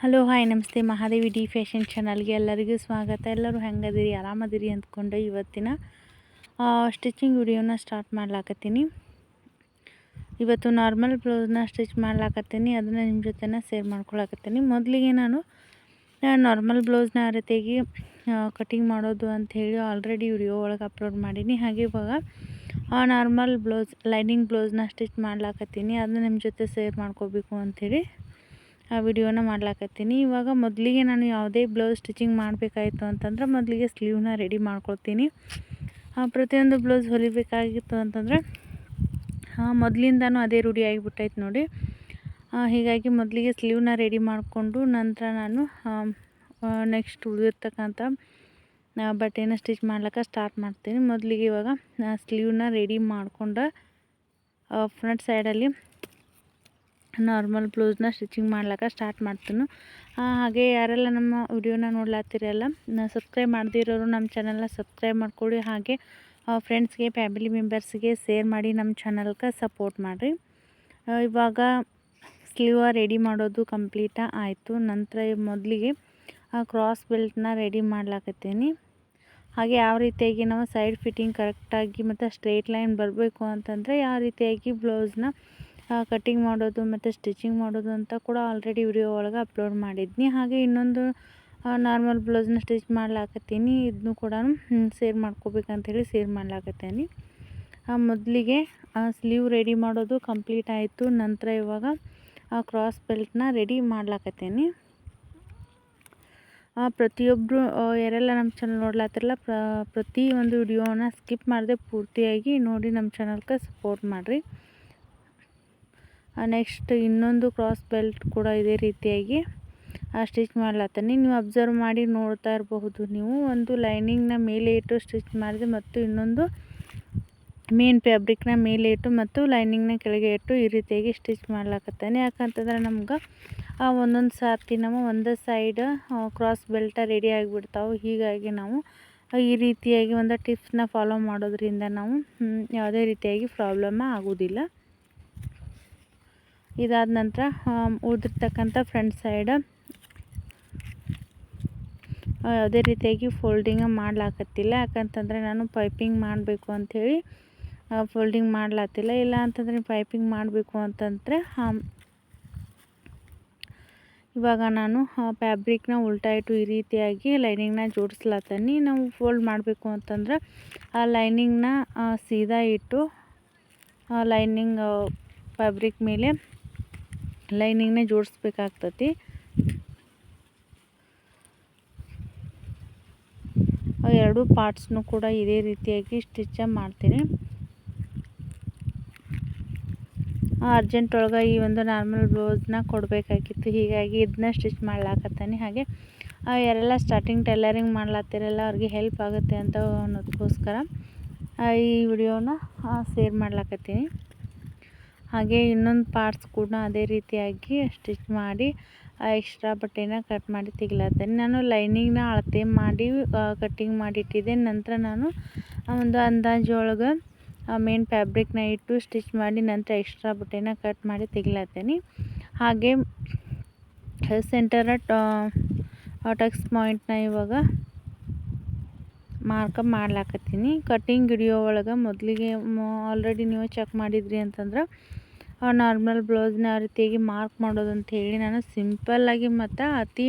Hello hi ನಮಸ್ತೆ. Mahadevi D fashion ಚಾನಲ್ಗೆ ಎಲ್ಲರಿಗೂ ಸ್ವಾಗತ. ಎಲ್ಲರೂ ಹೆಂಗದಿರಿ? ಆರಾಮದಿರಿ ಅಂದ್ಕೊಂಡು ಇವತ್ತಿನ ಸ್ಟಿಚಿಂಗ್ ವಿಡಿಯೋನ ಸ್ಟಾರ್ಟ್ ಮಾಡ್ಲಾಕತ್ತೀನಿ. ಇವತ್ತು ನಾರ್ಮಲ್ ಬ್ಲೌಸ್ನ ಸ್ಟಿಚ್ ಮಾಡ್ಲಾಕತ್ತೀನಿ. ಅದನ್ನು ನಿಮ್ಮ ಜೊತೆನ ಸೇರ್ ಮಾಡ್ಕೊಳಕತ್ತೀನಿ. ಮೊದಲಿಗೆ ನಾನು ನಾರ್ಮಲ್ ಬ್ಲೌಸ್ನ ಆ ರೀತಿಯಾಗಿ ಕಟಿಂಗ್ ಮಾಡೋದು ಅಂತ ಹೇಳಿ ಆಲ್ರೆಡಿ ವಿಡಿಯೋ ಒಳಗೆ ಅಪ್ಲೋಡ್ ಮಾಡೀನಿ. ಹಾಗೆ ಇವಾಗ ನಾರ್ಮಲ್ ಬ್ಲೌಸ್ ಲೈನಿಂಗ್ ಬ್ಲೌಸ್ನ ಸ್ಟಿಚ್ ಮಾಡ್ಲಾಕತ್ತೀನಿ. ಅದನ್ನ ನಿಮ್ಮ ಜೊತೆ ಸೇರ್ ಮಾಡ್ಕೋಬೇಕು ಅಂಥೇಳಿ ಆ ವಿಡಿಯೋನ ಮಾಡ್ಲಾಕತ್ತೀನಿ. ಇವಾಗ ಮೊದಲಿಗೆ ನಾನು ಯಾವುದೇ ಬ್ಲೌಸ್ ಸ್ಟಿಚಿಂಗ್ ಮಾಡಬೇಕಾಯಿತು ಅಂತಂದ್ರೆ ಮೊದಲಿಗೆ ಸ್ಲೀವ್ನ ರೆಡಿ ಮಾಡ್ಕೊಳ್ತೀನಿ. ಪ್ರತಿಯೊಂದು ಬ್ಲೌಸ್ ಹೊಲಿಬೇಕಾಗಿತ್ತು ಅಂತಂದ್ರೆ ಮೊದಲಿಂದನೂ ಅದೇ ರೂಢಿ ಆಗಿಬಿಟ್ಟೈತೆ ನೋಡಿ. ಹೀಗಾಗಿ ಮೊದಲಿಗೆ ಸ್ಲೀವ್ನ ರೆಡಿ ಮಾಡಿಕೊಂಡು ನಂತರ ನಾನು ನೆಕ್ಸ್ಟ್ ಉಳಿದಿರ್ತಕ್ಕಂಥ ಬಟ್ಟೆನ ಸ್ಟಿಚ್ ಮಾಡ್ಲಿಕ್ಕೆ ಸ್ಟಾರ್ಟ್ ಮಾಡ್ತೀನಿ. ಮೊದಲಿಗೆ ಇವಾಗ ಸ್ಲೀವ್ನ ರೆಡಿ ಮಾಡಿಕೊಂಡು ಫ್ರಂಟ್ ಸೈಡಲ್ಲಿ ನಾರ್ಮಲ್ ಬ್ಲೌಸ್ನ ಸ್ಟಿಚಿಂಗ್ ಮಾಡ್ಲಿಕ್ಕೆ ಸ್ಟಾರ್ಟ್ ಮಾಡ್ತೀನಿ. ಹಾಗೆ ಯಾರೆಲ್ಲ ನಮ್ಮ ವಿಡಿಯೋನ ನೋಡ್ಲಾತ್ತಿರಲ್ಲ ಸಬ್ಸ್ಕ್ರೈಬ್ ಮಾಡ್ದಿರೋರು ನಮ್ಮ ಚಾನಲ್ನ ಸಬ್ಸ್ಕ್ರೈಬ್ ಮಾಡ್ಕೊಳ್ಳಿ ಹಾಗೆ ಫ್ರೆಂಡ್ಸ್ಗೆ ಫ್ಯಾಮಿಲಿ ಮೆಂಬರ್ಸ್ಗೆ ಶೇರ್ ಮಾಡಿ ನಮ್ಮ ಚಾನಲ್ಗೆ ಸಪೋರ್ಟ್ ಮಾಡಿರಿ. ಇವಾಗ ಸ್ಲೀವ ರೆಡಿ ಮಾಡೋದು ಕಂಪ್ಲೀಟ ಆಯಿತು. ನಂತರ ಮೊದಲಿಗೆ ಕ್ರಾಸ್ ಬೆಲ್ಟ್ನ ರೆಡಿ ಮಾಡ್ಲಾಕತ್ತೀನಿ. ಹಾಗೆ ಯಾವ ರೀತಿಯಾಗಿ ನಾವು ಸೈಡ್ ಫಿಟ್ಟಿಂಗ್ ಕರೆಕ್ಟಾಗಿ ಮತ್ತು ಸ್ಟ್ರೇಟ್ ಲೈನ್ ಬರಬೇಕು ಅಂತಂದರೆ, ಯಾವ ರೀತಿಯಾಗಿ ಬ್ಲೌಸ್ನ ಕಟ್ಟಿಂಗ್ ಮಾಡೋದು ಮತ್ತು ಸ್ಟಿಚಿಂಗ್ ಮಾಡೋದು ಅಂತ ಕೂಡ ಆಲ್ರೆಡಿ ವಿಡಿಯೋ ಒಳಗೆ ಅಪ್ಲೋಡ್ ಮಾಡಿದ್ನಿ. ಹಾಗೆ ಇನ್ನೊಂದು ನಾರ್ಮಲ್ ಬ್ಲೌಸ್ನ ಸ್ಟಿಚ್ ಮಾಡ್ಲಾಕತ್ತೀನಿ. ಇದನ್ನು ಕೂಡ ಸೇರ್ ಮಾಡ್ಕೋಬೇಕಂತೇಳಿ ಸೇರ್ ಮಾಡ್ಲಾಕತ್ತೀನಿ. ಮೊದಲಿಗೆ ಸ್ಲೀವ್ ರೆಡಿ ಮಾಡೋದು ಕಂಪ್ಲೀಟ್ ಆಯಿತು. ನಂತರ ಇವಾಗ ಕ್ರಾಸ್ ಬೆಲ್ಟ್ನ ರೆಡಿ ಮಾಡ್ಲಾಕತ್ತೀನಿ. ಪ್ರತಿಯೊಬ್ಬರು ಯಾರೆಲ್ಲ ನಮ್ಮ ಚಾನಲ್ ನೋಡ್ಲಾತಿರಲ್ಲ ಪ್ರತಿ ಒಂದು ವಿಡಿಯೋನ ಸ್ಕಿಪ್ ಮಾಡದೆ ಪೂರ್ತಿಯಾಗಿ ನೋಡಿ ನಮ್ಮ ಚಾನಲ್ಗೆ ಸಪೋರ್ಟ್ ಮಾಡಿರಿ. ನೆಕ್ಸ್ಟ್ ಇನ್ನೊಂದು ಕ್ರಾಸ್ ಬೆಲ್ಟ್ ಕೂಡ ಇದೇ ರೀತಿಯಾಗಿ ಸ್ಟಿಚ್ ಮಾಡ್ಲತ್ತೀನಿ. ನೀವು ಅಬ್ಸರ್ವ್ ಮಾಡಿ ನೋಡ್ತಾ ಇರಬಹುದು ನೀವು. ಒಂದು ಲೈನಿಂಗ್ನ ಮೇಲೆ ಇಟ್ಟು ಸ್ಟಿಚ್ ಮಾಡಿದೆ ಮತ್ತು ಇನ್ನೊಂದು ಮೇನ್ ಫ್ಯಾಬ್ರಿಕ್ನ ಮೇಲೆ ಇಟ್ಟು ಮತ್ತು ಲೈನಿಂಗ್ನ ಕೆಳಗೆ ಇಟ್ಟು ಈ ರೀತಿಯಾಗಿ ಸ್ಟಿಚ್ ಮಾಡ್ಲಾಕತ್ತಾನೆ. ಯಾಕಂತಂದ್ರೆ ನಮ್ಗೆ ಒಂದೊಂದು ಸಾರ್ತಿ ನಮ್ಮ ಒಂದು ಸೈಡ್ ಕ್ರಾಸ್ ಬೆಲ್ಟ ರೆಡಿ ಆಗಿಬಿಡ್ತಾವೆ. ಹೀಗಾಗಿ ನಾವು ಈ ರೀತಿಯಾಗಿ ಒಂದು ಟಿಪ್ಸ್ನ ಫಾಲೋ ಮಾಡೋದ್ರಿಂದ ನಾವು ಯಾವುದೇ ರೀತಿಯಾಗಿ ಪ್ರಾಬ್ಲಮ್ ಆಗೋದಿಲ್ಲ. ಇದಾದ ನಂತರ ಉಳಿದಿರ್ತಕ್ಕಂಥ ಫ್ರಂಟ್ ಸೈಡ್ ಯಾವುದೇ ರೀತಿಯಾಗಿ ಫೋಲ್ಡಿಂಗ್ ಮಾಡ್ಲಾಕತ್ತಿಲ್ಲ. ಯಾಕಂತಂದರೆ ನಾನು ಪೈಪಿಂಗ್ ಮಾಡಬೇಕು ಅಂಥೇಳಿ ಫೋಲ್ಡಿಂಗ್ ಮಾಡ್ಲಾತಿಲ್ಲ. ಇಲ್ಲ ಅಂತಂದರೆ ಪೈಪಿಂಗ್ ಮಾಡಬೇಕು ಅಂತಂದರೆ ಇವಾಗ ನಾನು ಫ್ಯಾಬ್ರಿಕ್ನ ಉಲ್ಟಾ ಇಟ್ಟು ಈ ರೀತಿಯಾಗಿ ಲೈನಿಂಗ್ನ ಜೋಡಿಸ್ಲತ್ತೀನಿ ನಾವು ಫೋಲ್ಡ್ ಮಾಡಬೇಕು ಅಂತಂದ್ರೆ, ಆ ಲೈನಿಂಗ್ನ ಸೀದಾ ಇಟ್ಟು ಲೈನಿಂಗ್ ಫ್ಯಾಬ್ರಿಕ್ ಮೇಲೆ ಲೈನಿಂಗ್ನೇ ಜೋಡಿಸ್ಬೇಕಾಗ್ತತಿ. ಎರಡು ಪಾರ್ಟ್ಸ್ನು ಕೂಡ ಇದೇ ರೀತಿಯಾಗಿ ಸ್ಟಿಚ್ ಮಾಡ್ತೀನಿ. ಅರ್ಜೆಂಟ್ ಒಳಗೆ ಈ ಒಂದು ನಾರ್ಮಲ್ ಬ್ಲೌಸ್ನ ಕೊಡಬೇಕಾಗಿತ್ತು. ಹೀಗಾಗಿ ಇದನ್ನ ಸ್ಟಿಚ್ ಮಾಡ್ಲಾಕತ್ತಾನೆ ಹಾಗೆ. ಯಾರೆಲ್ಲ ಸ್ಟಾರ್ಟಿಂಗ್ ಟೈಲರಿಂಗ್ ಮಾಡ್ಲಾತ್ತಿರಲ್ಲ ಅವ್ರಿಗೆ ಹೆಲ್ಪ್ ಆಗುತ್ತೆ ಅಂತ ಅನ್ನೋದಕ್ಕೋಸ್ಕರ ಈ ವಿಡಿಯೋನ ಶೇರ್ ಮಾಡ್ಲಾಕತ್ತೀನಿ. ಹಾಗೆ ಇನ್ನೊಂದು ಪಾರ್ಟ್ಸ್ ಕೂಡ ಅದೇ ರೀತಿಯಾಗಿ ಸ್ಟಿಚ್ ಮಾಡಿ ಎಕ್ಸ್ಟ್ರಾ ಬಟ್ಟೆನ ಕಟ್ ಮಾಡಿ ತೆಗಿಲತ್ತೇನೆ ನಾನು ಲೈನಿಂಗ್ನ ಅಳತೆ ಮಾಡಿ ಕಟ್ಟಿಂಗ್ ಮಾಡಿಟ್ಟಿದ್ದೆ. ನಂತರ ನಾನು ಒಂದು ಅಂದಾಜು ಒಳಗೆ ಮೇನ್ ಫ್ಯಾಬ್ರಿಕ್ನ ಇಟ್ಟು ಸ್ಟಿಚ್ ಮಾಡಿ ನಂತರ ಎಕ್ಸ್ಟ್ರಾ ಬಟ್ಟೆನ ಕಟ್ ಮಾಡಿ ತೆಗಿಲತ್ತೇನೆ ಹಾಗೆ ಸೆಂಟರ ಟಕ್ಸ್ ಪಾಯಿಂಟ್ನ ಇವಾಗ ಮಾರ್ಕಪ್ ಮಾಡ್ಲಾಕತ್ತೀನಿ. ಕಟ್ಟಿಂಗ್ ವಿಡಿಯೋ ಒಳಗೆ ಮೊದಲಿಗೆ ಆಲ್ರೆಡಿ ನೀವು ಚೆಕ್ ಮಾಡಿದ್ರಿ ಅಂತಂದ್ರೆ ನಾರ್ಮಲ್ ಬ್ಲೌಸ್ನ ಆ ರೀತಿಯಾಗಿ ಮಾರ್ಕ್ ಮಾಡೋದು ಅಂತ ಹೇಳಿ ನಾನು ಸಿಂಪಲ್ಲಾಗಿ ಮತ್ತು ಅತಿ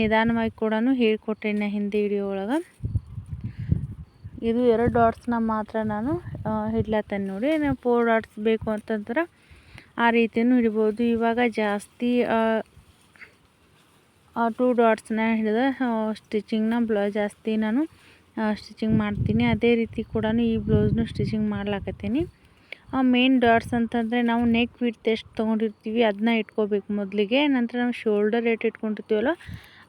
ನಿಧಾನವಾಗಿ ಕೂಡ ಹೇಳ್ಕೊಟ್ಟೆ ಹಿಂದಿ ವಿಡಿಯೋ ಒಳಗೆ. ಇದು ಎರಡು ಡಾಟ್ಸ್ನ ಮಾತ್ರ ನಾನು ಹಿಡ್ಲತ್ತೇನೆ ನೋಡಿ. ನಾವು ಫೋರ್ ಡಾಟ್ಸ್ ಬೇಕು ಅಂತಂದ್ರೆ ಆ ರೀತಿಯೂ ಹಿಡ್ಬೋದು ಇವಾಗ ಜಾಸ್ತಿ ಟೂ ಡಾಟ್ಸ್ನ ಹಿಡಿದು ಸ್ಟಿಚಿಂಗ್ನ ಬ್ಲೌ ಜಾಸ್ತಿ ನಾನು ಸ್ಟಿಚಿಂಗ್ ಮಾಡ್ತೀನಿ. ಅದೇ ರೀತಿ ಕೂಡ ಈ ಬ್ಲೌಸ್ನು ಸ್ಟಿಚಿಂಗ್ ಮಾಡ್ಲಾಕತ್ತೀನಿ. ಮೇನ್ ಡಾಟ್ಸ್ ಅಂತಂದರೆ ನಾವು ನೆಕ್ ವಿಡ್ತ್ ಎಷ್ಟು ತೊಗೊಂಡಿರ್ತೀವಿ ಅದನ್ನ ಇಟ್ಕೋಬೇಕು ಮೊದಲಿಗೆ. ನಂತರ ನಾವು ಶೋಲ್ಡರ್ ರೇಟ್ ಇಟ್ಕೊಂಡಿರ್ತೀವಲ್ಲ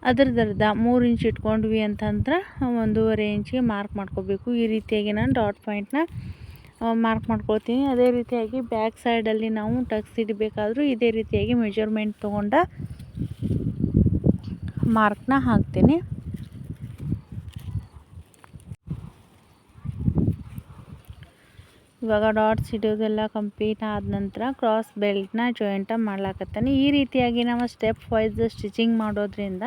ಅದ್ರದ್ದು ಮೂರು ಇಂಚ್ ಇಟ್ಕೊಂಡ್ವಿ ಅಂತಂದ್ರೆ ಒಂದೂವರೆ ಇಂಚಿಗೆ ಮಾರ್ಕ್ ಮಾಡ್ಕೋಬೇಕು. ಈ ರೀತಿಯಾಗಿ ನಾನು ಡಾಟ್ ಪಾಯಿಂಟ್ನ ಮಾರ್ಕ್ ಮಾಡ್ಕೊಳ್ತೀನಿ. ಅದೇ ರೀತಿಯಾಗಿ ಬ್ಯಾಕ್ ಸೈಡಲ್ಲಿ ನಾವು ಟಕ್ಸ್ ಇಡಬೇಕಾದ್ರೂ ಇದೇ ರೀತಿಯಾಗಿ ಮೆಜರ್ಮೆಂಟ್ ತೊಗೊಂಡ ಮಾರ್ಕ್ನ ಹಾಕ್ತೀನಿ. ಇವಾಗ ಡಾಟ್ಸ್ ಇಡೋದೆಲ್ಲ ಕಂಪ್ಲೀಟ್ ಆದ ನಂತರ ಕ್ರಾಸ್ ಬೆಲ್ಟ್ನ ಜಾಯಿಂಟ ಮಾಡ್ಲಾಕತ್ತಾನೆ. ಈ ರೀತಿಯಾಗಿ ನಾವು ಸ್ಟೆಪ್ ವೈಸ್ ಸ್ಟಿಚಿಂಗ್ ಮಾಡೋದ್ರಿಂದ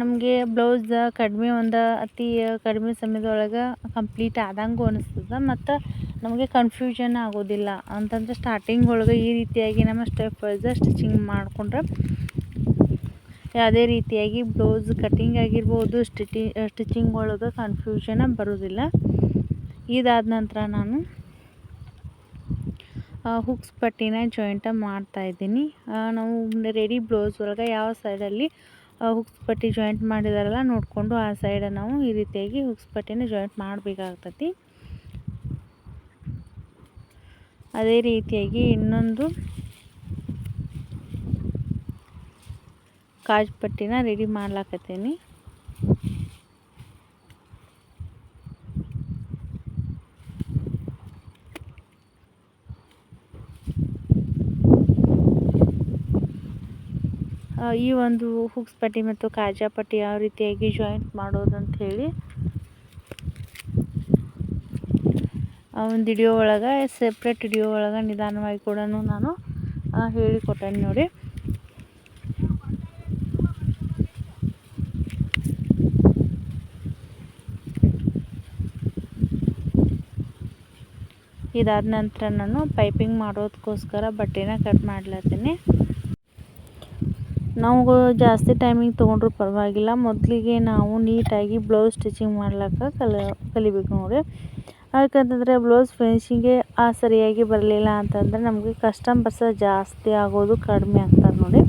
ನಮಗೆ ಬ್ಲೌಸ್ ಕಡಿಮೆ ಒಂದು ಅತಿ ಕಡಿಮೆ ಸಮಯದೊಳಗೆ ಕಂಪ್ಲೀಟ್ ಆದಂಗೂ ಅನಿಸ್ತದೆ ಮತ್ತು ನಮಗೆ ಕನ್ಫ್ಯೂಷನ್ ಆಗೋದಿಲ್ಲ. ಅಂತಂದ್ರೆ ಸ್ಟಾರ್ಟಿಂಗ್ ಒಳಗೆ ಈ ರೀತಿಯಾಗಿ ನಮ್ಮ ಸ್ಟೆಪ್ ವೈಸ್ ಸ್ಟಿಚಿಂಗ್ ಮಾಡಿಕೊಂಡ್ರೆ ಯಾವುದೇ ರೀತಿಯಾಗಿ ಬ್ಲೌಸ್ ಕಟ್ಟಿಂಗ್ ಆಗಿರ್ಬೋದು ಸ್ಟಿಟಿ ಸ್ಟಿಚಿಂಗ್ ಒಳಗೆ ಕನ್ಫ್ಯೂಷನ್ ಬರೋದಿಲ್ಲ. ಇದಾದ ನಂತರ ನಾನು ಹುಕ್ಸ್ ಪಟ್ಟಿನ ಜಾಯಿಂಟ ಮಾಡ್ತಾಯಿದ್ದೀನಿ ನಾವು ರೆಡಿ ಬ್ಲೌಸ್ ಒಳಗೆ ಯಾವ ಸೈಡಲ್ಲಿ ಹುಕ್ಸ್ ಪಟ್ಟಿ ಜಾಯಿಂಟ್ ಮಾಡಿದಾರಲ್ಲ, ನೋಡಿಕೊಂಡು ಆ ಸೈಡ ನಾವು ಈ ರೀತಿಯಾಗಿ ಹುಕ್ಸ್ ಪಟ್ಟಿನ ಜಾಯಿಂಟ್ ಮಾಡಬೇಕಾಗ್ತತಿ. ಅದೇ ರೀತಿಯಾಗಿ ಇನ್ನೊಂದು ಕಾಜು ಪಟ್ಟಿನ ರೆಡಿ ಮಾಡ್ಲಾಕತ್ತೀನಿ. ಈ ಒಂದು ಹುಕ್ಸ್ ಪಟ್ಟಿ ಮತ್ತು ಕಾಜಾ ಪಟ್ಟಿ ಯಾವ ರೀತಿಯಾಗಿ ಜಾಯಿಂಟ್ ಮಾಡೋದು ಅಂತ ಹೇಳಿ ಒಂದು ವಿಡಿಯೋ ಒಳಗೆ ಸೆಪ್ರೇಟ್ ವಿಡಿಯೋ ಒಳಗೆ ನಿಧಾನವಾಗಿ ಕೂಡ ನಾನು ಹೇಳಿಕೊಟ್ಟೆ ನೋಡಿ. ಇದಾದ ನಂತರ ನಾನು ಪೈಪಿಂಗ್ ಮಾಡೋದಕ್ಕೋಸ್ಕರ ಬಟ್ಟೆನ ಕಟ್ ಮಾಡ್ಲತ್ತೀನಿ. ನಾವು ಜಾಸ್ತಿ ಟೈಮಿಂಗ್ ತೊಗೊಂಡ್ರೂ ಪರವಾಗಿಲ್ಲ. ಮೊದಲಿಗೆ ನಾವು ನೀಟಾಗಿ ಬ್ಲೌಸ್ ಸ್ಟಿಚಿಂಗ್ ಮಾಡ್ಲಿಕ್ಕೆ ಕಲ, ಕಲಿಬೇಕು ನೋಡಿ ಯಾಕಂತಂದರೆ ಬ್ಲೌಸ್ ಫಿನಿಷಿಂಗೇ ಆ ಸರಿಯಾಗಿ ಬರಲಿಲ್ಲ ಅಂತಂದರೆ ನಮಗೆ ಕಸ್ಟಮರ್ಸ ಜಾಸ್ತಿ ಆಗೋದು ಕಡಿಮೆ ಆಗ್ತದೆ ನೋಡಿ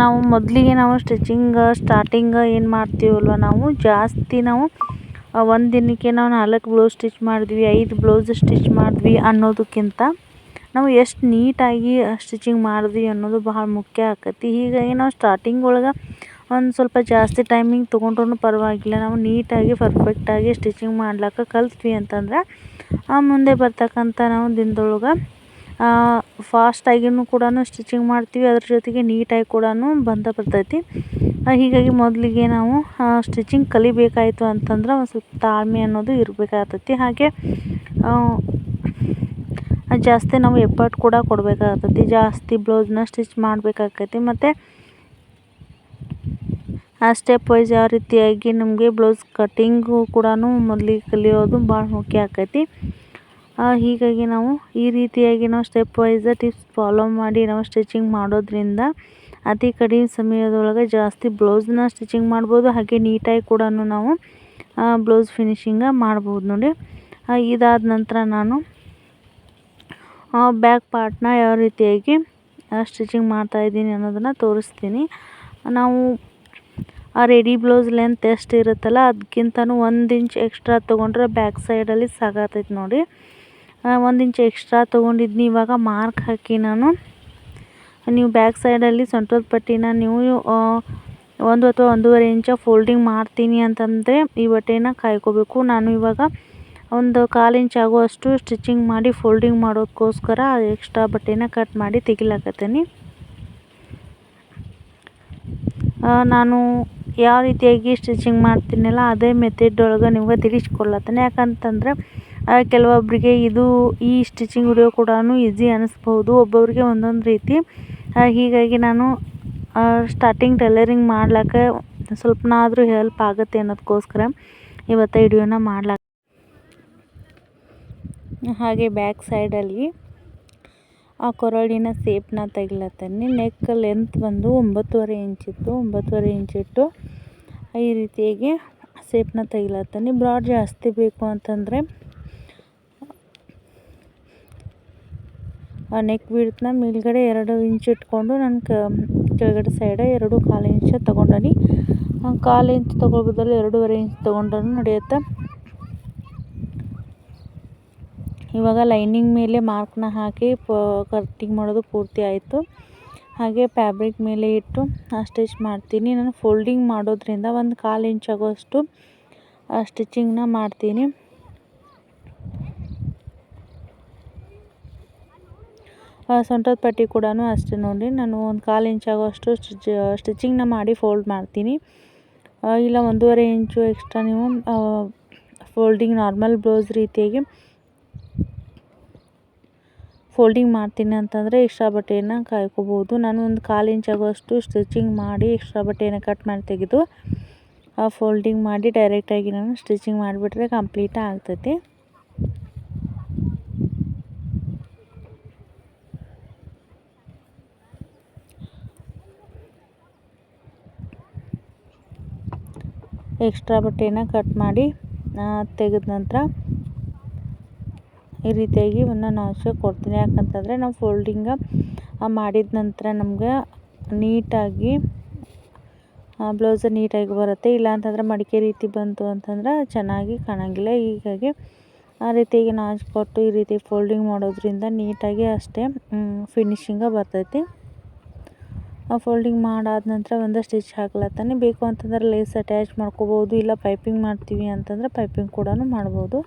ನಾವು ಮೊದಲಿಗೆ ನಾವು ಸ್ಟಿಚಿಂಗ್ ಸ್ಟಾರ್ಟಿಂಗ್ ಏನು ಮಾಡ್ತೀವಲ್ವ, ನಾವು ಜಾಸ್ತಿ ನಾವು ಒಂದು ದಿನಕ್ಕೆ ನಾವು ನಾಲ್ಕು ಬ್ಲೌಸ್ ಸ್ಟಿಚ್ ಮಾಡಿದ್ವಿ, ಐದು ಬ್ಲೌಸ್ ಸ್ಟಿಚ್ ಮಾಡಿದ್ವಿ ಅನ್ನೋದಕ್ಕಿಂತ ನಾವು ಎಷ್ಟು ನೀಟಾಗಿ ಸ್ಟಿಚಿಂಗ್ ಮಾಡಿದ್ವಿ ಅನ್ನೋದು ಬಹಳ ಮುಖ್ಯ ಆಕತಿ. ಹೀಗಾಗಿ ನಾವು ಸ್ಟಾರ್ಟಿಂಗ್ ಒಳಗೆ ಒಂದು ಸ್ವಲ್ಪ ಜಾಸ್ತಿ ಟೈಮಿಂಗ್ ತೊಗೊಂಡ್ರೂ ಪರವಾಗಿಲ್ಲ. ನಾವು ನೀಟಾಗಿ ಪರ್ಫೆಕ್ಟಾಗಿ ಸ್ಟಿಚಿಂಗ್ ಮಾಡ್ಲಿಕ್ಕೆ ಕಲ್ತ್ವಿ ಅಂತಂದ್ರೆ ಮುಂದೆ ಬರ್ತಕ್ಕಂಥ ನಾವು ದಿನದೊಳಗೆ ಫಾಸ್ಟಾಗಿಯೂ ಕೂಡ ಸ್ಟಿಚಿಂಗ್ ಮಾಡ್ತೀವಿ. ಅದ್ರ ಜೊತೆಗೆ ನೀಟಾಗಿ ಕೂಡ ಬಂದ ಬರ್ತೈತಿ. ಹೀಗಾಗಿ ಮೊದಲಿಗೆ ನಾವು ಸ್ಟಿಚಿಂಗ್ ಕಲಿಬೇಕಾಯಿತು ಅಂತಂದ್ರೆ ಒಂದು ಸ್ವಲ್ಪ ತಾಳ್ಮೆ ಅನ್ನೋದು ಇರಬೇಕಾಗ್ತೈತಿ. ಹಾಗೆ ಜಾಸ್ತಿ ನಾವು ಎಫರ್ಟ್ ಕೂಡ ಕೊಡಬೇಕಾಗ್ತೈತಿ. ಜಾಸ್ತಿ ಬ್ಲೌಸ್ನ ಸ್ಟಿಚ್ ಮಾಡಬೇಕಾಗ್ತೈತಿ. ಮತ್ತು, ಆ ಸ್ಟೆಪ್ ವೈಸ್ ಯಾವ ರೀತಿಯಾಗಿ ನಮಗೆ ಬ್ಲೌಸ್ ಕಟ್ಟಿಂಗು ಕೂಡ ಮೊದಲಿಗೆ ಕಲಿಯೋದು ಭಾಳ ಮುಖ್ಯ ಆಕೈತಿ ಹೀಗಾಗಿ ನಾವು ಈ ರೀತಿಯಾಗಿ ನಾವು ಸ್ಟೆಪ್ ವೈಸ್ ಟಿಪ್ಸ್ ಫಾಲೋ ಮಾಡಿ ನಾವು ಸ್ಟಿಚಿಂಗ್ ಮಾಡೋದ್ರಿಂದ ಅತಿ ಕಡಿಮೆ ಸಮಯದೊಳಗೆ ಜಾಸ್ತಿ ಬ್ಲೌಸ್ನ ಸ್ಟಿಚಿಂಗ್ ಮಾಡ್ಬೋದು. ಹಾಗೆ ನೀಟಾಗಿ ಕೂಡ ನಾವು ಬ್ಲೌಸ್ ಫಿನಿಶಿಂಗ ಮಾಡ್ಬೋದು ನೋಡಿ. ಇದಾದ ನಂತರ ನಾನು ಬ್ಯಾಕ್ ಪಾರ್ಟ್ನ ಯಾವ ರೀತಿಯಾಗಿ ಸ್ಟಿಚಿಂಗ್ ಮಾಡ್ತಾಯಿದ್ದೀನಿ ಅನ್ನೋದನ್ನು ತೋರಿಸ್ತೀನಿ. ನಾವು, ಆ ರೆಡಿ ಬ್ಲೌಸ್ ಲೆಂತ್ ಎಷ್ಟು ಇರುತ್ತಲ್ಲ ಅದಕ್ಕಿಂತನೂ ಒಂದು ಇಂಚ್ ಎಕ್ಸ್ಟ್ರಾ ತೊಗೊಂಡ್ರೆ ಬ್ಯಾಕ್ ಸೈಡಲ್ಲಿ ಸಾಕಾಗ್ತೈತೆ ನೋಡಿ. ಒಂದು ಇಂಚ್ ಎಕ್ಸ್ಟ್ರಾ ತೊಗೊಂಡಿದ್ನಿ ಇವಾಗ ಮಾರ್ಕ್ ಹಾಕಿ ನಾನು. ನೀವು ಬ್ಯಾಕ್ ಸೈಡಲ್ಲಿ ಸೊಂಟದ ಪಟ್ಟಿನ ನೀವು ಒಂದು ಅಥವಾ ಒಂದೂವರೆ ಇಂಚ ಫೋಲ್ಡಿಂಗ್ ಮಾಡ್ತೀನಿ ಅಂತಂದರೆ ಈ ಬಟ್ಟೆನ ಕಾಯ್ಕೋಬೇಕು. ನಾನು ಇವಾಗ ಒಂದು ಕಾಲು ಇಂಚ್ ಆಗುವಷ್ಟು ಸ್ಟಿಚಿಂಗ್ ಮಾಡಿ ಫೋಲ್ಡಿಂಗ್ ಮಾಡೋದಕ್ಕೋಸ್ಕರ ಎಕ್ಸ್ಟ್ರಾ ಬಟ್ಟೆನ ಕಟ್ ಮಾಡಿ ತೆಗಿಲಾಕತ್ತೀನಿ. ನಾನು ಯಾವ ರೀತಿಯಾಗಿ ಸ್ಟಿಚಿಂಗ್ ಮಾಡ್ತೀನಲ್ಲ ಅದೇ ಮೆಥಡ್ ಒಳಗೆ ನಿಮ್ಗೆ ತಿಳಿಸ್ಕೊಡ್ಲತ್ತೇನೆ. ಯಾಕಂತಂದ್ರೆ ಕೆಲವೊಬ್ಬರಿಗೆ ಇದು ಈ ಸ್ಟಿಚಿಂಗ್ ವಿಡಿಯೋ ಕೂಡ ಈಸಿ ಅನ್ನಿಸ್ಬೋದು ಒಬ್ಬೊಬ್ಬರಿಗೆ ಒಂದೊಂದು ರೀತಿ. ಹೀಗಾಗಿ ನಾನು ಸ್ಟಾರ್ಟಿಂಗ್ ಟೈಲರಿಂಗ್ ಮಾಡ್ಲಿಕ್ಕೆ ಸ್ವಲ್ಪನಾದರೂ ಹೆಲ್ಪ್ ಆಗುತ್ತೆ ಅನ್ನೋದಕ್ಕೋಸ್ಕರ ಇವತ್ತು ವಿಡಿಯೋನ ಮಾಡ್ಲಿಕ್ಕೆ ಹಾಗೆ ಬ್ಯಾಕ್ ಸೈಡಲ್ಲಿ ಆ ಕೊರಳಿನ ಸೇಪ್ನ ತೆಗಿಲತ್ತೀನಿ. ನೆಕ್ ಲೆಂತ್ ಬಂದು ಒಂಬತ್ತುವರೆ ಇಂಚಿತ್ತು ಒಂಬತ್ತುವರೆ ಇಂಚಿಟ್ಟು ಈ ರೀತಿಯಾಗಿ ಸೇಪ್ನ ತೆಗಿಲತ್ತೀನಿ. ಬ್ರಾಡ್ ಜಾಸ್ತಿ ಬೇಕು ಅಂತಂದರೆ ಆ ನೆಕ್ ಬಿಡ್ತನ್ನ ಮೇಲ್ಗಡೆ ಎರಡು ಇಂಚ್ ಇಟ್ಕೊಂಡು ನಾನು ಕೆಳಗಡೆ ಸೈಡ ಎರಡು ಕಾಲು ಇಂಚ್ ತೊಗೊಂಡನಿ. ಕಾಲು ಇಂಚ್ ತೊಗೊಳ್ಬೋದಲ್ಲ ಎರಡೂವರೆ ಇಂಚ್ ತೊಗೊಂಡ್ರೂ ನಡೆಯುತ್ತೆ. ಇವಾಗ ಲೈನಿಂಗ್ ಮೇಲೆ ಮಾರ್ಕ್ನ ಹಾಕಿ ಪ ಕಟ್ಟಿಂಗ್ ಮಾಡೋದು ಪೂರ್ತಿ ಆಯಿತು. ಹಾಗೆ ಫ್ಯಾಬ್ರಿಕ್ ಮೇಲೆ ಇಟ್ಟು ಸ್ಟಿಚ್ ಮಾಡ್ತೀನಿ. ನಾನು ಫೋಲ್ಡಿಂಗ್ ಮಾಡೋದ್ರಿಂದ ಒಂದು ಕಾಲು ಇಂಚ್ ಆಗೋಷ್ಟು ಸ್ಟಿಚಿಂಗ್ನ ಮಾಡ್ತೀನಿ. ಸೊಂಟದ ಪಟ್ಟಿ ಕೂಡ ಅಷ್ಟೇ ನೋಡಿ ನಾನು ಒಂದು ಕಾಲು ಇಂಚ್ ಆಗೋಷ್ಟು ಸ್ಟಿಚ್ ಸ್ಟಿಚಿಂಗ್ನ ಮಾಡಿ ಫೋಲ್ಡ್ ಮಾಡ್ತೀನಿ. ಇಲ್ಲ ಒಂದೂವರೆ ಇಂಚು ಎಕ್ಸ್ಟ್ರಾ ನೀವು ಫೋಲ್ಡಿಂಗ್ ನಾರ್ಮಲ್ ಬ್ಲೌಸ್ ರೀತಿಯಾಗಿ ಫೋಲ್ಡಿಂಗ್ ಮಾಡ್ತೀನಿ ಅಂತಂದರೆ ಎಕ್ಸ್ಟ್ರಾ ಬಟ್ಟೆಯನ್ನು ಕಾಯ್ಕೋಬೋದು. ನಾನು ಒಂದು ಕಾಲು ಇಂಚ್ ಆಗುವಷ್ಟು ಸ್ಟಿಚಿಂಗ್ ಮಾಡಿ ಎಕ್ಸ್ಟ್ರಾ ಬಟ್ಟೆಯನ್ನು ಕಟ್ ಮಾಡಿ ತೆಗೆದು ಫೋಲ್ಡಿಂಗ್ ಮಾಡಿ ಡೈರೆಕ್ಟಾಗಿ ನಾನು ಸ್ಟಿಚಿಂಗ್ ಮಾಡಿಬಿಟ್ರೆ ಕಂಪ್ಲೀಟ್ ಆಗ್ತೈತಿ. ಎಕ್ಸ್ಟ್ರಾ ಬಟ್ಟೆಯನ್ನು ಕಟ್ ಮಾಡಿ ತೆಗೆದ ನಂತರ ಈ ರೀತಿಯಾಗಿ ಒಂದು ನಾಚ ಕೊಡ್ತೀನಿ. ಯಾಕಂತಂದರೆ ನಾವು ಫೋಲ್ಡಿಂಗ ಮಾಡಿದ ನಂತರ ನಮ್ಗೆ ನೀಟಾಗಿ ಬ್ಲೌಸ್ ನೀಟಾಗಿ ಬರುತ್ತೆ. ಇಲ್ಲ ಅಂತಂದ್ರೆ ಮಡಿಕೆ ರೀತಿ ಬಂತು ಅಂತಂದ್ರೆ ಚೆನ್ನಾಗಿ ಕಾಣಂಗಿಲ್ಲ. ಹೀಗಾಗಿ ಆ ರೀತಿಯಾಗಿ ನಾಚು ಕೊಟ್ಟು ಈ ರೀತಿ ಫೋಲ್ಡಿಂಗ್ ಮಾಡೋದ್ರಿಂದ ನೀಟಾಗಿ ಅಷ್ಟೇ ಫಿನಿಶಿಂಗ ಬರ್ತೈತಿ. ಫೋಲ್ಡಿಂಗ್ ಮಾಡಾದ ನಂತರ ಒಂದು ಸ್ಟಿಚ್ ಹಾಕ್ಲತ್ತಾನೆ ಬೇಕು ಅಂತಂದ್ರೆ ಲೇಸ್ ಅಟ್ಯಾಚ್ ಮಾಡ್ಕೋಬೋದು, ಇಲ್ಲ ಪೈಪಿಂಗ್ ಮಾಡ್ತೀವಿ ಅಂತಂದ್ರೆ ಪೈಪಿಂಗ್ ಕೂಡ ಮಾಡ್ಬೋದು.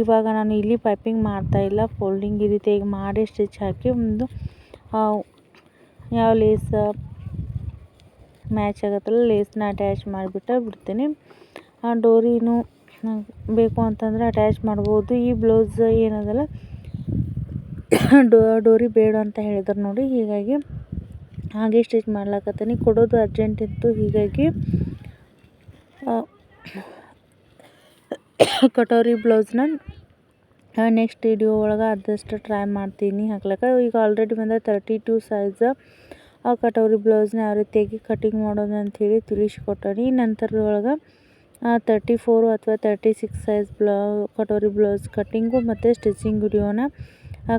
ಇವಾಗ ನಾನು ಇಲ್ಲಿ ಪೈಪಿಂಗ್ ಮಾಡ್ತಾಯಿಲ್ಲ ಫೋಲ್ಡಿಂಗ್ ಈ ರೀತಿಯಾಗಿ ಮಾಡಿ ಸ್ಟಿಚ್ ಹಾಕಿ ಒಂದು ಯಾವ ಲೇಸ್ ಮ್ಯಾಚ್ ಆಗುತ್ತಲ್ಲ ಲೇಸ್ನ ಅಟ್ಯಾಚ್ ಮಾಡಿಬಿಟ್ಟು ಬಿಡ್ತೀನಿ. ಆ, ಡೋರಿನೂ ಬೇಕು ಅಂತಂದರೆ ಅಟ್ಯಾಚ್ ಮಾಡ್ಬೋದು. ಈ ಬ್ಲೌಸ್ ಏನದಲ್ಲ ಡೋರಿ ಬೇಡ ಅಂತ ಹೇಳಿದ್ರು ನೋಡಿ, ಹೀಗಾಗಿ ಹಾಗೆ ಸ್ಟಿಚ್ ಮಾಡ್ಲಾಕತ್ತೀನಿ. ಕೊಡೋದು ಅರ್ಜೆಂಟ್ ಇತ್ತು, ಹೀಗಾಗಿ ಕಟೋರಿ ಬ್ಲೌಸ್ನ ನೆಕ್ಸ್ಟ್ ವಿಡಿಯೋ ಒಳಗೆ ಆದಷ್ಟು ಟ್ರೈ ಮಾಡ್ತೀನಿ ಹಾಕ್ಲಕ್ಕ ಈಗ ಆಲ್ರೆಡಿ ಬಂದ ತರ್ಟಿ ಟು ಸೈಜ್ ಆ, ಕಟೋರಿ ಬ್ಲೌಸ್ನ ಯಾವ ರೀತಿಯಾಗಿ ಕಟಿಂಗ್ ಮಾಡೋದು ಅಂಥೇಳಿ ತಿಳಿಸ್ಕೊಟ್ಟನಿ. ನಂತರದೊಳಗೆ ತರ್ಟಿ ಫೋರು ಅಥವಾ ತರ್ಟಿ ಸಿಕ್ಸ್ ಸೈಜ್ ಬ್ಲೌ, ಕಟೋರಿ ಬ್ಲೌಸ್ ಕಟ್ಟಿಂಗು ಮತ್ತು ಸ್ಟಿಚಿಂಗ್ ವಿಡಿಯೋನ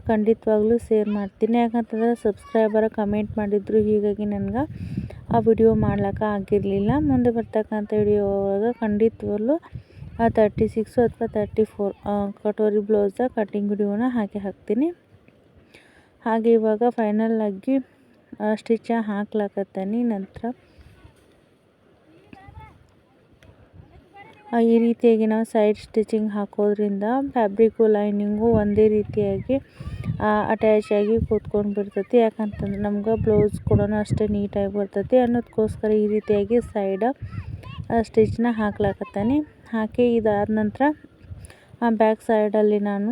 ಖಂಡಿತವಾಗ್ಲೂ ಶೇರ್ ಮಾಡ್ತೀನಿ. ಯಾಕಂತಂದರೆ ಸಬ್ಸ್ಕ್ರೈಬರ್ ಕಮೆಂಟ್ ಮಾಡಿದ್ರು, ಹೀಗಾಗಿ ನನಗೆ ಆ ವಿಡಿಯೋ ಮಾಡ್ಲಿಕ್ಕೆ ಆಗಿರಲಿಲ್ಲ. ಮುಂದೆ ಬರ್ತಕ್ಕಂಥ ವಿಡಿಯೋ ಒಳಗೆ ಖಂಡಿತವಾಗ್ಲೂ ತರ್ಟಿ ಸಿಕ್ಸು ಅಥವಾ thirty four katori blouse cutting ವಿಡಿಯೋನ ಹಾಕಿ ಹಾಕ್ತೀನಿ. ಹಾಗೆ ಇವಾಗ ಫೈನಲ್ ಆಗಿ ಸ್ಟಿಚ ಹಾಕ್ಲಾಕತ್ತೀನಿ. ನಂತರ ಈ ರೀತಿಯಾಗಿ ನಾವು ಸೈಡ್ ಸ್ಟಿಚಿಂಗ್ ಹಾಕೋದ್ರಿಂದ ಫ್ಯಾಬ್ರಿಕ್ಕು ಲೈನಿಂಗು ಒಂದೇ ರೀತಿಯಾಗಿ ಅಟ್ಯಾಚ್ ಆಗಿ ಕೂತ್ಕೊಂಡು ಬಿಡ್ತೈತಿ. ಯಾಕಂತಂದ್ರೆ ನಮ್ಗೆ ಬ್ಲೌಸ್ ಕೂಡ ಅಷ್ಟೇ ನೀಟಾಗಿ ಬರ್ತೈತಿ. ಅನ್ನೋದಕ್ಕೋಸ್ಕರ ಈ ರೀತಿಯಾಗಿ ಸೈಡ ಸ್ಟಿಚ್ನ ಹಾಕ್ಲಾಕತ್ತೀನಿ. ಹಾಕಿ ಇದಾದ ನಂತರ ಬ್ಯಾಕ್ ಸೈಡಲ್ಲಿ ನಾನು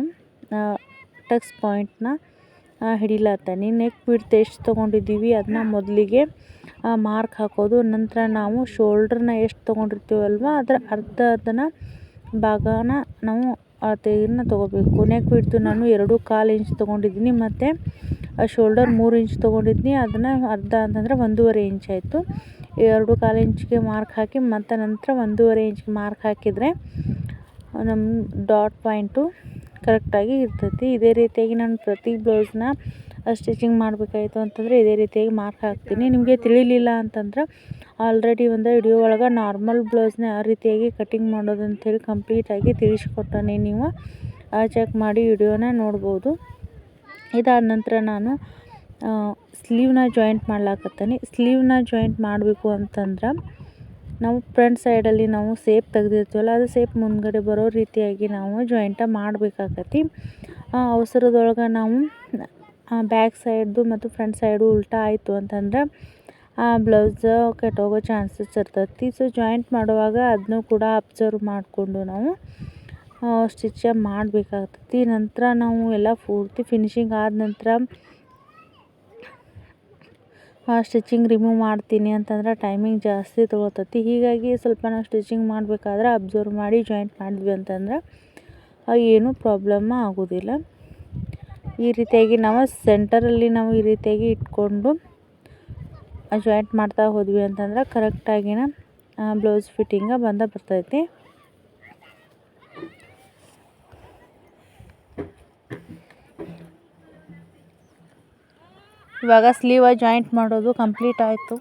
ಟಕ್ಸ್ ಪಾಯಿಂಟ್ನ ಹಿಡಿಲತ್ತೀನಿ ನೆಕ್ ಬಿಡ್ತು ಎಷ್ಟು ತೊಗೊಂಡಿದ್ದೀವಿ, ಅದನ್ನ ಮೊದಲಿಗೆ ಮಾರ್ಕ್ ಹಾಕೋದು. ನಂತರ ನಾವು ಶೋಲ್ಡ್ರನ್ನ ಎಷ್ಟು ತೊಗೊಂಡಿರ್ತೀವಲ್ವ ಅದರ ಅರ್ಧ ಅದನ್ನು ಭಾಗನ ನಾವು ತೆಗೆದನ್ನ ತೊಗೋಬೇಕು. ನೆಕ್ ಬಿಡ್ತು ನಾನು ಎರಡು ಕಾಲು ಇಂಚ್ ತೊಗೊಂಡಿದ್ದೀನಿ ಮತ್ತು ಶೋಲ್ಡರ್ ಮೂರು ಇಂಚ್ ತೊಗೊಂಡಿದ್ದೀನಿ. ಅದನ್ನು ಅರ್ಧ ಅಂತಂದರೆ ಒಂದೂವರೆ ಇಂಚ್ ಆಯಿತು. ಎರಡು ಕಾಲು ಇಂಚ್ಗೆ ಮಾರ್ಕ್ ಹಾಕಿ ಮತ್ತು ನಂತರ ಒಂದೂವರೆ ಇಂಚ್ಗೆ ಮಾರ್ಕ್ ಹಾಕಿದರೆ ನಮ್ಮ ಡಾಟ್ ಪಾಯಿಂಟು ಕರೆಕ್ಟಾಗಿ ಇರ್ತೈತಿ. ಇದೇ ರೀತಿಯಾಗಿ ನಾನು ಪ್ರತಿ ಬ್ಲೌಸ್ನ ಸ್ಟಿಚಿಂಗ್ ಮಾಡಬೇಕಾಯ್ತು ಅಂತಂದರೆ ಇದೇ ರೀತಿಯಾಗಿ ಮಾರ್ಕ್ ಹಾಕ್ತೀನಿ. ನಿಮಗೆ ತಿಳಿಲಿಲ್ಲ ಅಂತಂದ್ರೆ ಆಲ್ರೆಡಿ ಒಂದು ವಿಡಿಯೋ ಒಳಗೆ ನಾರ್ಮಲ್ ಬ್ಲೌಸ್ನ ಯಾವ ರೀತಿಯಾಗಿ ಕಟಿಂಗ್ ಮಾಡೋದು ಅಂಥೇಳಿ ಕಂಪ್ಲೀಟಾಗಿ ತಿಳಿಸ್ಕೊಟ್ಟಾನೆ ನೀವು. ಚೆಕ್ ಮಾಡಿ ವಿಡಿಯೋನ ನೋಡ್ಬೋದು. ಇದಾದ ನಂತರ ನಾನು ಸ್ಲೀವ್ನ ಜಾಯಿಂಟ್ ಮಾಡ್ಲಾಕತ್ತೀನಿ. ಸ್ಲೀವ್ನ ಜಾಯಿಂಟ್ ಮಾಡಬೇಕು ಅಂತಂದ್ರೆ ನಾವು ಫ್ರಂಟ್ ಸೈಡಲ್ಲಿ ನಾವು ಸೇಪ್ ತೆಗೆದಿರ್ತೀವಲ್ಲ, ಅದು ಸೇಪ್ ಮುಂದ್ಗಡೆ ಬರೋ ರೀತಿಯಾಗಿ ನಾವು ಜಾಯಿಂಟ ಮಾಡಬೇಕಾಗತ್ತಿ ಅವಸರದೊಳಗೆ ನಾವು ಬ್ಯಾಕ್ ಸೈಡ್ದು ಮತ್ತು ಫ್ರಂಟ್ ಸೈಡು ಉಲ್ಟಾ ಆಯಿತು ಅಂತಂದ್ರೆ, ಆ, ಬ್ಲೌಸ್ ಕೆಟ್ಟೋಗೋ ಚಾನ್ಸಸ್ ಇರ್ತೈತಿ. ಸೊ ಜಾಯಿಂಟ್ ಮಾಡುವಾಗ ಅದನ್ನೂ ಕೂಡ ಅಬ್ಸರ್ವ್ ಮಾಡಿಕೊಂಡು ನಾವು ಸ್ಟಿಚ್ ಮಾಡಬೇಕಾಗ್ತೈತಿ. ನಂತರ ನಾವು ಎಲ್ಲ ಪೂರ್ತಿ ಫಿನಿಶಿಂಗ್ ಆದ ನಂತರ ಸ್ಟಿಚಿಂಗ್ ರಿಮೂವ್ ಮಾಡ್ತೀನಿ ಅಂತಂದ್ರೆ ಟೈಮಿಂಗ್ ಜಾಸ್ತಿ ತೊಗೊತೈತಿ ಹೀಗಾಗಿ ಸ್ವಲ್ಪ ನಾವು ಸ್ಟಿಚಿಂಗ್ ಮಾಡಬೇಕಾದ್ರೆ ಅಬ್ಸರ್ವ್ ಮಾಡಿ ಜಾಯಿಂಟ್ ಮಾಡಿದ್ವಿ ಅಂತಂದ್ರೆ ಏನೂ ಪ್ರಾಬ್ಲಮ್ ಆಗೋದಿಲ್ಲ. ಈ ರೀತಿಯಾಗಿ ನಾವು ಸೆಂಟರಲ್ಲಿ ನಾವು ಈ ರೀತಿಯಾಗಿ ಇಟ್ಕೊಂಡು ಜಾಯಿಂಟ್ ಮಾಡ್ತಾ ಹೋದ್ವಿ ಅಂತಂದ್ರೆ ಕರೆಕ್ಟಾಗಿನ ಬ್ಲೌಸ್ ಫಿಟ್ಟಿಂಗ ಬಂದ ಬರ್ತೈತಿ. ಇವಾಗ ಸ್ಲೀವ ಜಾಯಿಂಟ್ ಮಾಡೋದು ಕಂಪ್ಲೀಟ್ ಆಯಿತು.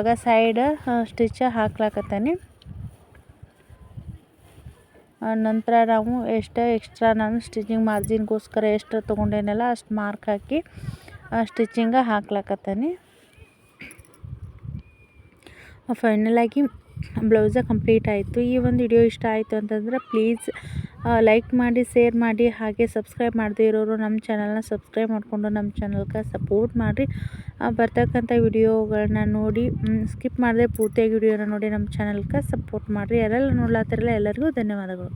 ಇವಾಗ ಸೈಡ್ ಸ್ಟಿಚ್ ಹಾಕ್ಲಾಕತ್ತೀನಿ. ನಂತರ ನಾವು ಎಷ್ಟು ಎಕ್ಸ್ಟ್ರಾ ನಾನು ಸ್ಟಿಚಿಂಗ್ ಮಾರ್ಜಿನ್ಗೋಸ್ಕರ ಎಷ್ಟು ತೊಗೊಂಡೇನಲ್ಲ ಅಷ್ಟು ಮಾರ್ಕ್ ಹಾಕಿ ಸ್ಟಿಚಿಂಗ ಹಾಕ್ಲಾಕತ್ತೀನಿ. ಫೈನಲಾಗಿ ಬ್ಲೌಸ ಕಂಪ್ಲೀಟ್ ಆಯಿತು. ಈ ಒಂದು ವಿಡಿಯೋ ಇಷ್ಟ ಆಯಿತು ಅಂತಂದ್ರೆ ಪ್ಲೀಸ್ ಲೈಕ್ ಮಾಡಿ, ಶೇರ್ ಮಾಡಿ, ಹಾಗೆ ಸಬ್ಸ್ಕ್ರೈಬ್ ಮಾಡದೇ ಇರೋರು ನಮ್ಮ ಚಾನಲ್ನ ಸಬ್ಸ್ಕ್ರೈಬ್ ಮಾಡಿಕೊಂಡು ನಮ್ಮ ಚಾನಲ್ಗೆ ಸಪೋರ್ಟ್ ಮಾಡಿರಿ. ಬರ್ತಕ್ಕಂಥ ವಿಡಿಯೋಗಳನ್ನ ನೋಡಿ ಸ್ಕಿಪ್ ಮಾಡದೆ ಪೂರ್ತಿಯಾಗಿ ವಿಡಿಯೋನ ನೋಡಿ ನಮ್ಮ ಚಾನಲ್ಗೆ ಸಪೋರ್ಟ್ ಮಾಡಿರಿ. ಯಾರೆಲ್ಲ ನೋಡ್ಲಾತ್ತಿರಲ್ಲ ಎಲ್ಲರಿಗೂ ಧನ್ಯವಾದಗಳು.